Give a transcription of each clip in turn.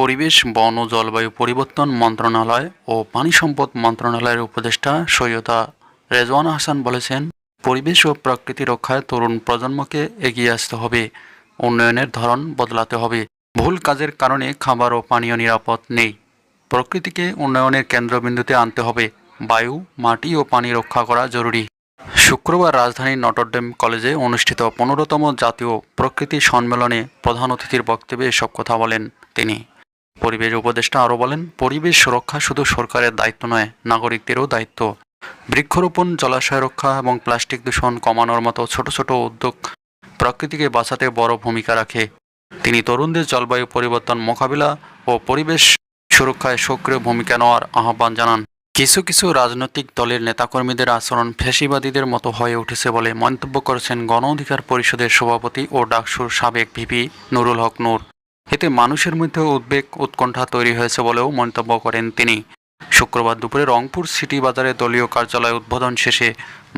পরিবেশ, বন ও জলবায়ু পরিবর্তন মন্ত্রণালয় ও পানি সম্পদ মন্ত্রণালয়ের উপদেষ্টা সৈয়দা রেজওয়ান হাসান বলেছেন, পরিবেশ ও প্রকৃতি রক্ষায় তরুণ প্রজন্মকে এগিয়ে আসতে হবে, উন্নয়নের ধরন বদলাতে হবে। ভুল কাজের কারণে খাবার ও পানীয় নিরাপদ নেই। প্রকৃতিকে উন্নয়নের কেন্দ্রবিন্দুতে আনতে হবে। বায়ু, মাটি ও পানি রক্ষা করা জরুরি। শুক্রবার রাজধানীর নটরডেম কলেজে অনুষ্ঠিত পনেরোতম জাতীয় প্রকৃতি সম্মেলনে প্রধান অতিথির বক্তব্যে এসব কথা বলেন তিনি। পরিবেশ উপদেষ্টা আরও বলেন, পরিবেশ সুরক্ষা শুধু সরকারের দায়িত্ব নয়, নাগরিকদেরও দায়িত্ব। বৃক্ষরোপণ, জলাশয় রক্ষা এবং প্লাস্টিক দূষণ কমানোর মতো ছোট ছোট উদ্যোগ প্রকৃতিকে বাঁচাতে বড় ভূমিকা রাখে। তিনি তরুণদের জলবায়ু পরিবর্তন মোকাবিলা ও পরিবেশ সুরক্ষায় সক্রিয় ভূমিকা নেওয়ার আহ্বান জানান। কিছু কিছু রাজনৈতিক দলের নেতাকর্মীদের আচরণ ফ্যাসিবাদীদের মতো হয়ে উঠেছে বলে মন্তব্য করেছেন গণ অধিকার পরিষদের সভাপতি ও ডাকসুর সাবেক ভিপি নুরুল হক নূর। এতে মানুষের মধ্যে উদ্বেগ, উৎকণ্ঠা তৈরি হয়েছে বলেও মন্তব্য করেন তিনি। শুক্রবার দুপুরে রংপুর সিটি বাজারে দলীয় কার্যালয় উদ্বোধন শেষে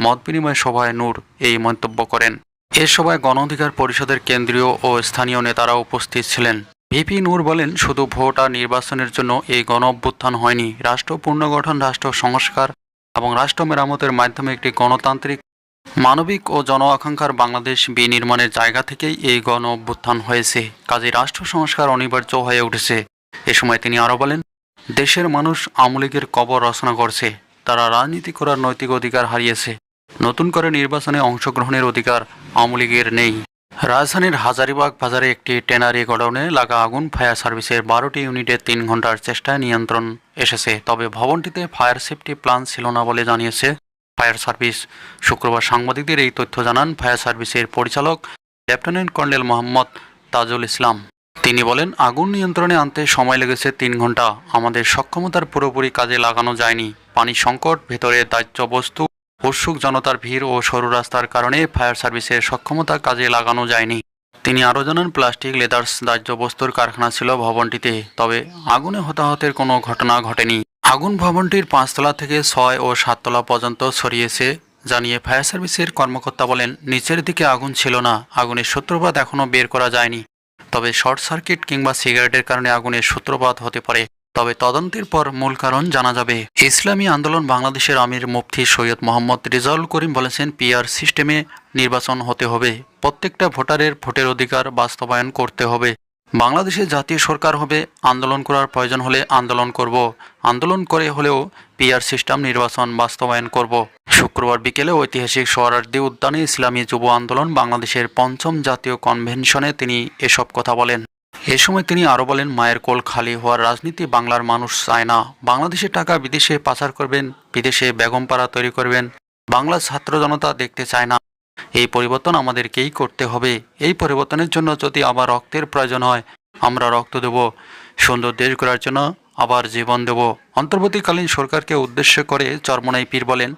মত বিনিময় সভায় নূর এই মন্তব্য করেন। এ সভায় গণ অধিকার পরিষদের কেন্দ্রীয় ও স্থানীয় নেতারা উপস্থিত ছিলেন। ভিপি নূর বলেন, শুধু ভোট আর নির্বাচনের জন্য এই গণ অভ্যুত্থান হয়নি। রাষ্ট্র পুনর্গঠন, রাষ্ট্র সংস্কার এবং রাষ্ট্র মেরামতের মাধ্যমে একটি গণতান্ত্রিক মানবিক ও জন আকাঙ্ক্ষার বাংলাদেশ বিনির্মাণের জায়গা থেকেই এই গণ অভ্যুত্থান হয়েছে। কাজে রাষ্ট্র সংস্কার অনিবার্য হয়ে উঠেছে। এ সময় তিনি আরও বলেন, দেশের মানুষ আমলিগের কবর রচনা করছে। তারা রাজনীতি করার নৈতিক অধিকার হারিয়েছে। নতুন করে নির্বাচনে অংশগ্রহণের অধিকার আওয়ামী লীগের নেই। রাজধানীর হাজারিবাগ বাজারে একটি টেনারি গোডাউনে লাগা আগুন, ফায়ার সার্ভিসের বারোটি ইউনিটের তিন ঘণ্টার চেষ্টায় নিয়ন্ত্রণ এসেছে। তবে ভবনটিতে ফায়ার সেফটি প্ল্যান ছিল না বলে জানিয়েছে ফায়ার সার্ভিস। শুক্রবার সাংবাদিকদের এই তথ্য জানান ফায়ার সার্ভিসের পরিচালক লেফটেন্যান্ট কর্নেল মোহাম্মদ তাজুল ইসলাম। তিনি বলেন, আগুন নিয়ন্ত্রণে আনতে সময় লেগেছে তিন ঘণ্টা আমাদের সক্ষমতার পুরোপুরি কাজে লাগানো যায়নি। পানি সংকট, ভেতরে দাহ্য বস্তু উৎসুক জনতার ভিড় ও সরু রাস্তার কারণে ফায়ার সার্ভিসের সক্ষমতা কাজে লাগানো যায়নি। তিনি আরও জানান, প্লাস্টিক, লেদার্স দাহ্য বস্তুর কারখানা ছিল ভবনটিতে, তবে আগুনে হতাহতের কোনো ঘটনা ঘটেনি। আগুন ভবনটির পাঁচতলা থেকে ছয় ও সাততলা পর্যন্ত ছড়িয়েছে, জানিয়ে ফায়ার সার্ভিসের কর্মকর্তা বলেন, নিচের দিকে আগুন ছিল না, আগুনের সূত্রপাত এখনও বের করা যায়নি। তবে শর্ট সার্কিট কিংবা সিগারেটের কারণে আগুনের সূত্রপাত হতে পারে, তবে তদন্তের পর মূল কারণ জানা যাবে। ইসলামী আন্দোলন বাংলাদেশের আমির মুফতি সৈয়দ মোহাম্মদ রেজাউল করিম বলেছেন, পিআর সিস্টেমে নির্বাচন হতে হবে, প্রত্যেকটা ভোটারের ভোটের অধিকার বাস্তবায়ন করতে হবে। বাংলাদেশে জাতীয় সরকার হবে, আন্দোলন করার প্রয়োজন হলে আন্দোলন করব। আন্দোলন করে হলেও পিআর সিস্টেম নির্বাচন বাস্তবায়ন করব। শুক্রবার বিকেলে ঐতিহাসিক সোহরার্দি উদ্যানে ইসলামী যুব আন্দোলন বাংলাদেশের পঞ্চম জাতীয় কনভেনশনে তিনি এসব কথা বলেন। এ সময় তিনি আরও বলেন, মায়ের কোল খালি হওয়ার রাজনীতি বাংলার মানুষ চায় না। বাংলাদেশের টাকা বিদেশে পাচার করবেন, বিদেশে বেগমপাড়া তৈরি করবেন। বাংলার ছাত্র জনতা দেখতে চায় না। এই পরিবর্তন আমাদেরকেই করতে হবে। এই পরিবর্তনের জন্য যদি আবার রক্তের প্রয়োজন হয়, আমরা রক্ত দেব, সুন্দর দেশ গড়ার জন্য আবার জীবন দেব। অন্তর্বর্তীকালীন সরকারকে উদ্দেশ্য করে চরমনাই পীর বলেন,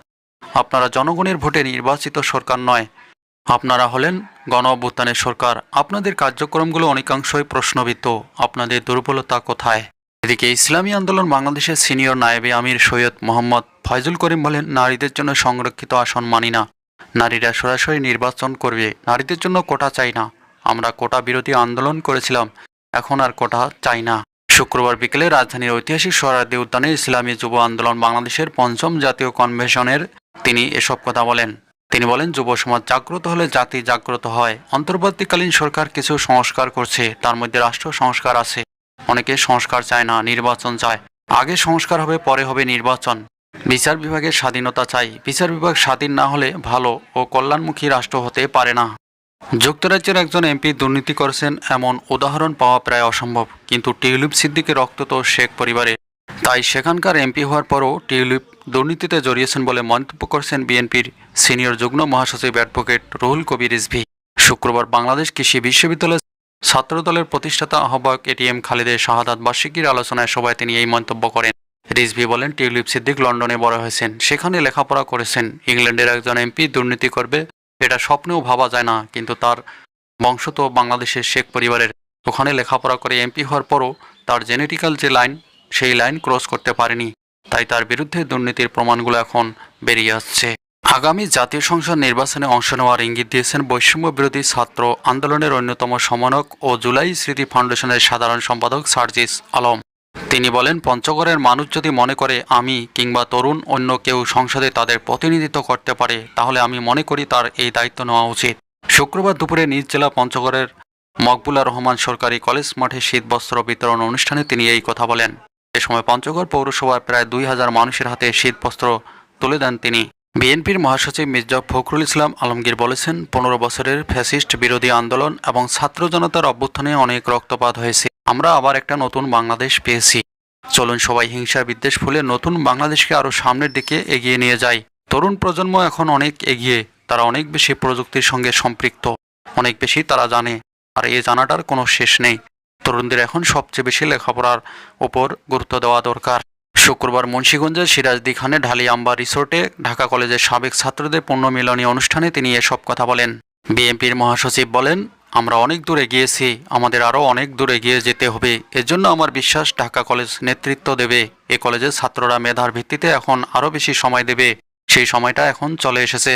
আপনারা জনগণের ভোটে নির্বাচিত সরকার নয়। আপনারা হলেন গণ অভ্যুত্থানের সরকার। আপনাদের কার্যক্রমগুলো অনেকাংশই প্রশ্নবিদ্ধ। আপনাদের দুর্বলতা কোথায়? এদিকে ইসলামী আন্দোলন বাংলাদেশের সিনিয়র নায়েবে আমির সৈয়দ মোহাম্মদ ফয়জুল করিম বলেন, নারীদের জন্য সংরক্ষিত আসন মানি না। নারীরা সরাসরি নির্বাচন করবে। নারীদের জন্য কোটা চাই না। আমরা কোটা বিরোধী আন্দোলন করেছিলাম। এখন আর কোটা চাই না। শুক্রবার বিকেলে রাজধানীর ঐতিহাসিক সোহরাদি উদ্যানে ইসলামী যুব আন্দোলন বাংলাদেশের পঞ্চম জাতীয় কনভেনশনের তিনি এসব কথা বলেন। তিনি বলেন, যুব সমাজ জাগ্রত হলে জাতি জাগ্রত হয়। অন্তর্বর্তীকালীন সরকার কিছু সংস্কার করছে। তার মধ্যে রাষ্ট্র সংস্কার আছে। অনেকে সংস্কার চায় না, নির্বাচন চায়। আগে সংস্কার হবে, পরে হবে নির্বাচন। বিচার বিভাগের স্বাধীনতা চাই। বিচার বিভাগ স্বাধীন না হলে ভালো ও কল্যাণমুখী রাষ্ট্র হতে পারে না। যুক্তরাজ্যের একজন এমপি দুর্নীতি করেছেন এমন উদাহরণ পাওয়া প্রায় অসম্ভব। কিন্তু টিউলিপ সিদ্দিকের রক্ত তো শেখ পরিবারে। তাই সেখানকার এমপি হওয়ার পরও টিউলিপ দুর্নীতিতে জড়িয়েছেন বলে মন্তব্য করেছেন বিএনপির সিনিয়র যুগ্ম মহাসচিব অ্যাডভোকেট রুহুল কবির রিজভি। শুক্রবার বাংলাদেশ কৃষি বিশ্ববিদ্যালয়ের ছাত্রদলের প্রতিষ্ঠাতা আহ্বায়ক এটিএম খালিদের শাহাদাত বার্ষিকীর আলোচনায় সভায় তিনি এই মন্তব্য করেন। রিজভি বলেন, টিউলিপ সিদ্দিক লন্ডনে বড় হয়েছেন। সেখানে লেখাপড়া করেছেন। ইংল্যান্ডের একজন এমপি দুর্নীতি করবে, এটা স্বপ্নেও ভাবা যায় না, কিন্তু তার বংশ তো বাংলাদেশের শেখ পরিবারের। ওখানে লেখাপড়া করে এমপি হওয়ার পরও তার জেনেটিক্যাল যে লাইন, সেই লাইন ক্রস করতে পারেনি। তাই তার বিরুদ্ধে দুর্নীতির প্রমাণগুলো এখন বেরিয়ে আসছে। আগামী জাতীয় সংসদ নির্বাচনে অংশ নেওয়ার ইঙ্গিত দিয়েছেন বৈষম্য বিরোধী ছাত্র আন্দোলনের অন্যতম সমন্বয়ক ও জুলাই স্মৃতি ফাউন্ডেশনের সাধারণ সম্পাদক সার্জিস আলম। তিনি বলেন, পঞ্চগড়ের মানুষ যদি মনে করে আমি কিংবা তরুণ অন্য কেউ সংসদে তাদের প্রতিনিধিত্ব করতে পারে, তাহলে আমি মনে করি তার এই দায়িত্ব নেওয়া উচিত। শুক্রবার দুপুরে নিজ জেলা পঞ্চগড়ের মকবুলা রহমান সরকারি কলেজ মাঠে শীতবস্ত্র বিতরণ অনুষ্ঠানে তিনি এই কথা বলেন। এ সময় পঞ্চগড় পৌরসভার প্রায় দুই হাজার মানুষের হাতে শীতবস্ত্র তুলে দেন তিনি। বিএনপির মহাসচিব মির্জা ফখরুল ইসলাম আলমগীর বলেছেন, পনেরো বছরের ফ্যাসিস্ট বিরোধী আন্দোলন এবং ছাত্র জনতার অভ্যুত্থানে অনেক রক্তপাত হয়েছে। আমরা আবার একটা নতুন বাংলাদেশ পেয়েছি। চলুন সবাই হিংসা বিদ্বেষ ফুলে নতুন বাংলাদেশকে আরও সামনের দিকে এগিয়ে নিয়ে যাই। তরুণ প্রজন্ম এখন অনেক এগিয়ে, তারা অনেক বেশি প্রযুক্তির সঙ্গে সম্পৃক্ত, অনেক বেশি তারা জানে, আর এই জানাটার কোনো শেষ নেই। তরুণদের এখন সবচেয়ে বেশি লেখাপড়ার ওপর গুরুত্ব দেওয়া দরকার। শুক্রবার মুন্সীগঞ্জের সিরাজদি খানে ঢালিয়াম্বা রিসোর্টে ঢাকা কলেজের সাবেক ছাত্রদের পুণ্যমিলনী অনুষ্ঠানে তিনি এসব কথা বলেন। বিএনপির মহাসচিব বলেন আমরা অনেক দূরে গিয়েছি আমাদের আরও অনেক দূর এগিয়ে যেতে হবে। এর জন্য আমার বিশ্বাস ঢাকা কলেজ নেতৃত্ব দেবে। এ কলেজের ছাত্ররা মেধার ভিত্তিতে এখন আরও বেশি সময় দেবে। সেই সময়টা এখন চলে এসেছে।